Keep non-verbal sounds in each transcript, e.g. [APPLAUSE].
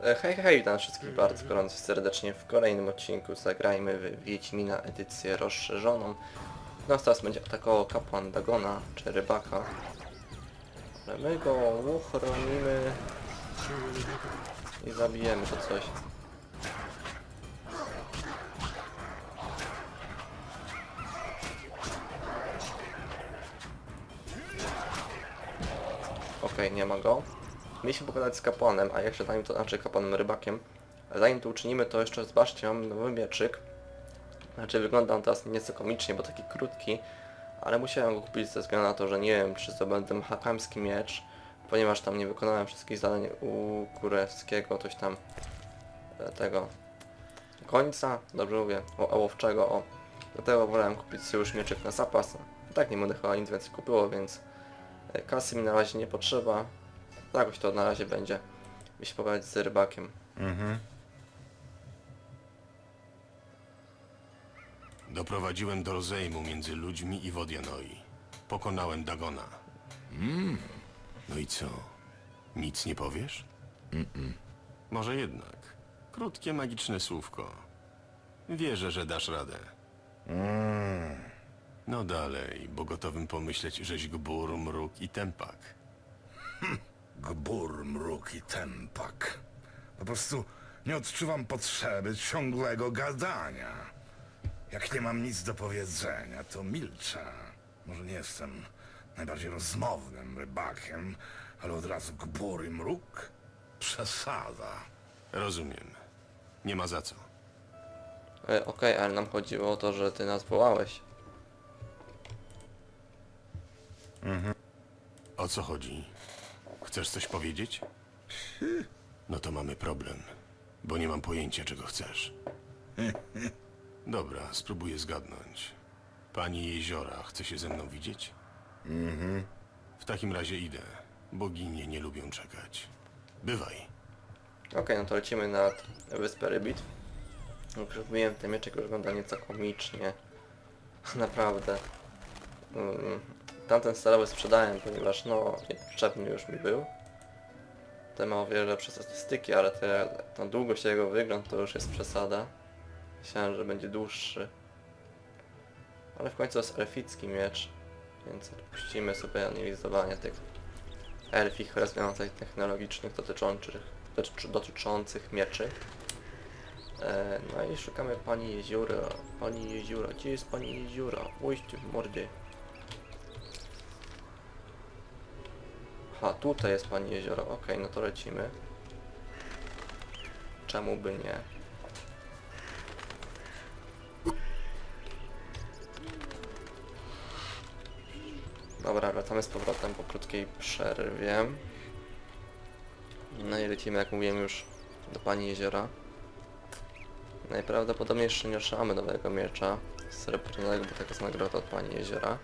E, Hej, hej, witam wszystkich bardzo gorąco serdecznie w kolejnym odcinku Zagrajmy w Wiedźmina edycję rozszerzoną. Nas teraz będzie atakował kapłan Dagona, czy rybaka. Ale my go uchronimy i zabijemy to coś. Okej, nie ma go. Mieliśmy pogadać z kapłanem, a jeszcze zanim to znaczy kapłanem rybakiem, zanim to uczynimy, to jeszcze zobaczcie, mam nowy mieczyk. Znaczy wygląda on teraz nieco komicznie, bo taki krótki, ale musiałem go kupić ze względu na to, że nie wiem, czy zdobędę hakamski miecz, ponieważ tam nie wykonałem wszystkich zadań u Kurewskiego, coś tam e, tego końca, dobrze mówię, o, ołowczego, o. Dlatego wolałem kupić sobie już mieczyk na zapas. I tak nie będę chyba nic więcej kupiło, więc e, kasy mi na razie nie potrzeba. Jakoś to na razie będzie. Mi się pogadać z rybakiem. Doprowadziłem do rozejmu między ludźmi i Wodianoi. Pokonałem Dagona. No i co? Nic nie powiesz? Może jednak. Krótkie magiczne słówko. Wierzę, że dasz radę. No dalej, bo gotowym pomyśleć, żeś gbur, mruk i tempak. Gbur, mruk i tempak. Po prostu nie odczuwam potrzeby ciągłego gadania. Jak nie mam nic do powiedzenia, to milczę. Może nie jestem najbardziej rozmownym rybakiem, ale od razu gbur i mruk? Przesada. Rozumiem. Nie ma za co. E, Okej, ale nam chodziło o to, że ty nas wołałeś. O co chodzi? Chcesz coś powiedzieć? No to mamy problem, bo nie mam pojęcia, czego chcesz. Dobra, spróbuję zgadnąć. Pani Jeziora chce się ze mną widzieć? Mhm. W takim razie idę. Boginie nie lubią czekać. Bywaj. Okej, no to lecimy na wyspę Rybit. Jak już ten mieczek wygląda nieco komicznie. Naprawdę. Mm, Tamten stalowy sprzedałem, ponieważ no, niepotrzebny już mi był. Ten ma o wiele lepsze statystyki, ale te, ta długość jego wygląd to już jest przesada. Myślałem, że będzie dłuższy. Ale w końcu jest elficki miecz, więc odpuścimy sobie analizowanie tych elfich rozwiązań technologicznych dotyczących, dotyczących mieczy. E, no i szukamy pani jeziora. Pani jeziora, gdzie jest pani jeziora? Ujście w mordzie. Aha, tutaj jest pani jeziora. Okej, no to lecimy. Czemu by nie? Dobra, wracamy z powrotem po krótkiej przerwie. No i lecimy, jak mówiłem już, do Pani Jeziora. Najprawdopodobniej jeszcze nie otrzymamy nowego miecza srebrnego, bo taka jest nagroda od Pani Jeziora.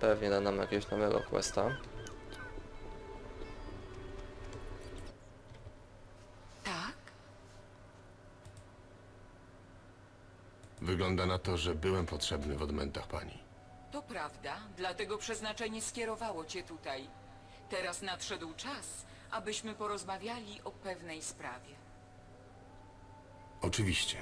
Pewnie da nam jakiegoś nowego questa. Wygląda na to, że byłem potrzebny w odmętach pani. To prawda, dlatego przeznaczenie skierowało cię tutaj. Teraz nadszedł czas, abyśmy porozmawiali o pewnej sprawie. Oczywiście.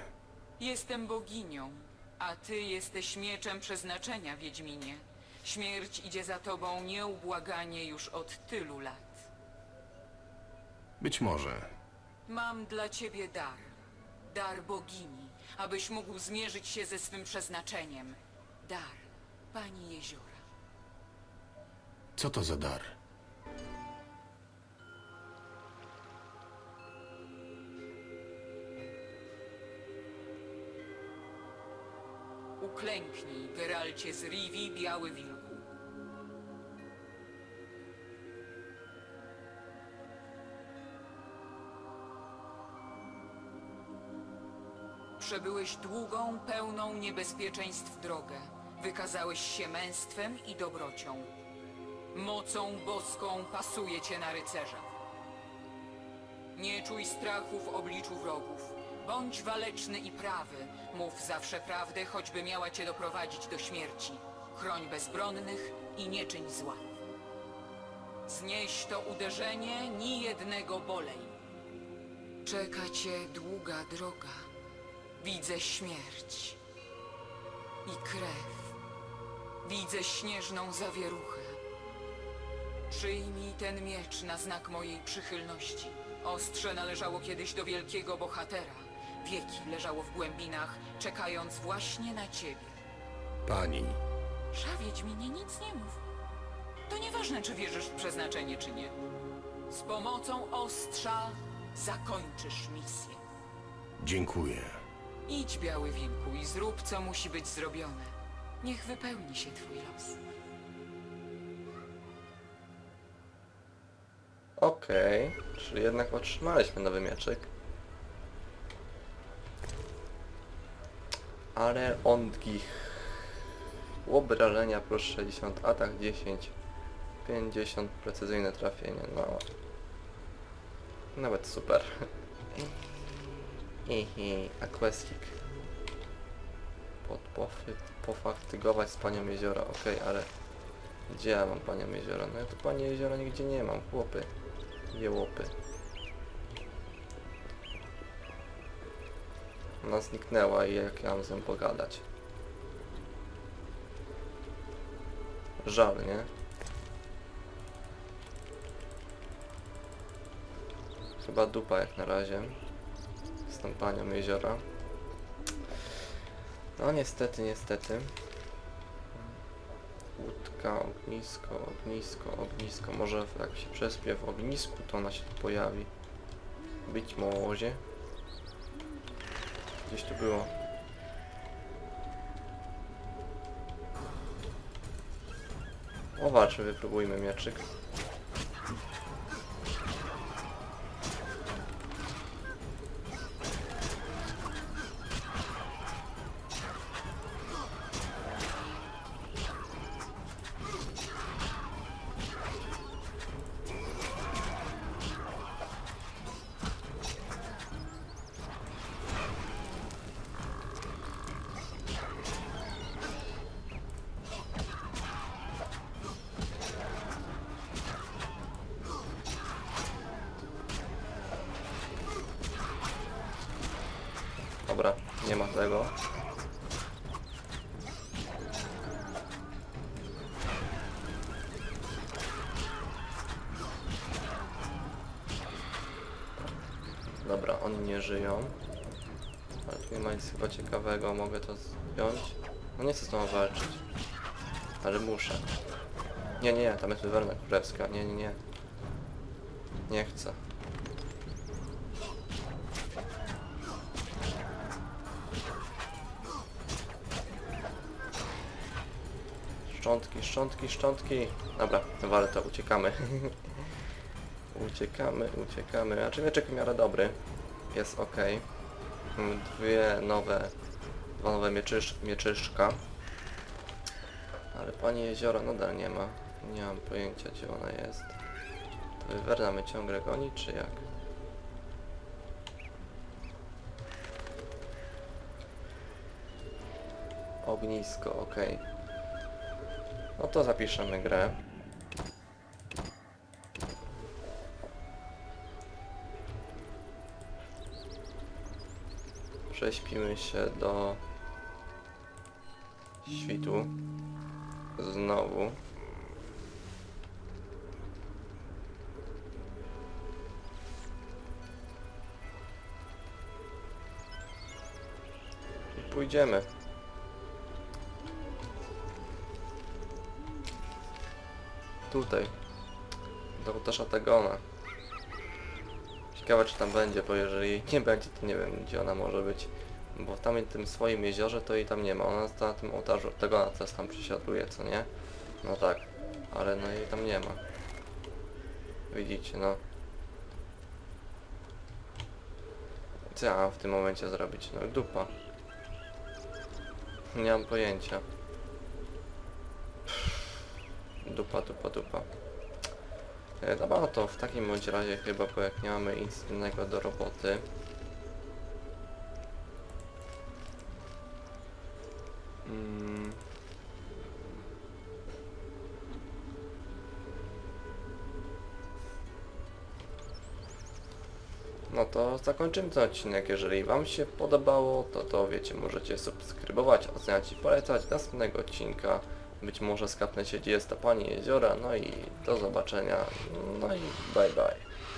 Jestem boginią, a ty jesteś mieczem przeznaczenia, Wiedźminie. Śmierć idzie za tobą nieubłaganie już od tylu lat. Być może. Mam dla ciebie dar. Dar bogini, abyś mógł zmierzyć się ze swym przeznaczeniem. Dar pani jeziora. Co to za dar? Uklęknij, Geralcie z Rivi, Biały Wilku. Przebyłeś długą, pełną niebezpieczeństw drogę. Wykazałeś się męstwem i dobrocią. Mocą boską pasuje cię na rycerza. Nie czuj strachu w obliczu wrogów. Bądź waleczny i prawy. Mów zawsze prawdę, choćby miała cię doprowadzić do śmierci. Chroń bezbronnych i nie czyń zła. Znieś to uderzenie, ni jednego bolej. Czeka cię długa droga. Widzę śmierć i krew. Widzę śnieżną zawieruchę. Przyjmij ten miecz na znak mojej przychylności. Ostrze należało kiedyś do wielkiego bohatera. Wieki leżało w głębinach, czekając właśnie na ciebie. Pani, Szawiedź mi nie nic nie mów. To nieważne, czy wierzysz w przeznaczenie, czy nie. Z pomocą ostrza zakończysz misję. dziękuję. Idź, Biały Wilku, i zrób, co musi być zrobione. Niech wypełni się twój los. Okej, czyli jednak otrzymaliśmy nowy mieczyk. Ale ondgich. Obrażenia plus 60, atak 10, 50, precyzyjne trafienie, no. Nawet super. Hihi, aquestik. Pod, pofaktygować z panią jeziora, okej, ale gdzie ja mam panią jeziora? No ja tu pani jeziora nigdzie nie mam, chłopy. Jełopy. Ona zniknęła i jak ja mam z nią pogadać? Żal, nie? Chyba dupa jak na razie. Z tą panią jeziora. No niestety, niestety. Łódka, ognisko, ognisko, ognisko. Może jak się przespię w ognisku, to ona się tu pojawi. Być może. Gdzieś tu było. O, walczy, wypróbujmy mieczyk. Nie ma tego. Dobra, oni nie żyją. Ale tu nie ma nic chyba ciekawego, mogę to zdjąć. No nie chcę z tą walczyć. Ale muszę. Nie, nie, tam jest wywerna królewska. Nie, nie, nie. Nie chcę. Szczątki, szczątki, szczątki. Dobra, wale to, uciekamy. [LAUGHS] uciekamy, uciekamy. A czy mieczek w miarę dobry? Jest ok. Dwie nowe, dwa nowe mieczysz, mieczyszka. Ale pani jeziora nadal nie ma. Nie mam pojęcia gdzie ona jest. To wywerna mnie ciągle goni, czy jak? Ognisko, okej. No to zapiszemy grę. Prześpimy się do świtu. Znowu. I pójdziemy. Tutaj. Do ołtarza Tagona. Ciekawe czy tam będzie, bo jeżeli nie będzie, to nie wiem gdzie ona może być. Bo w tamtym tym swoim jeziorze to jej tam nie ma. Ona na tym ołtarzu Tagona teraz tam przesiaduje, co nie? No tak. Ale no jej tam nie ma. Widzicie, no. Co ja mam w tym momencie zrobić? No dupa. Nie mam pojęcia. Dupa, dupa, dupa. E, Dobra, no to w takim bądź razie chyba, bo jak nie mamy nic innego do roboty. Mm. no to zakończymy ten odcinek. Jeżeli Wam się podobało, to to wiecie, możecie subskrybować, oceniać i polecać następnego odcinka. Być może skapnę się, gdzie jest ta pani jeziora. No i do zobaczenia. No i bye bye.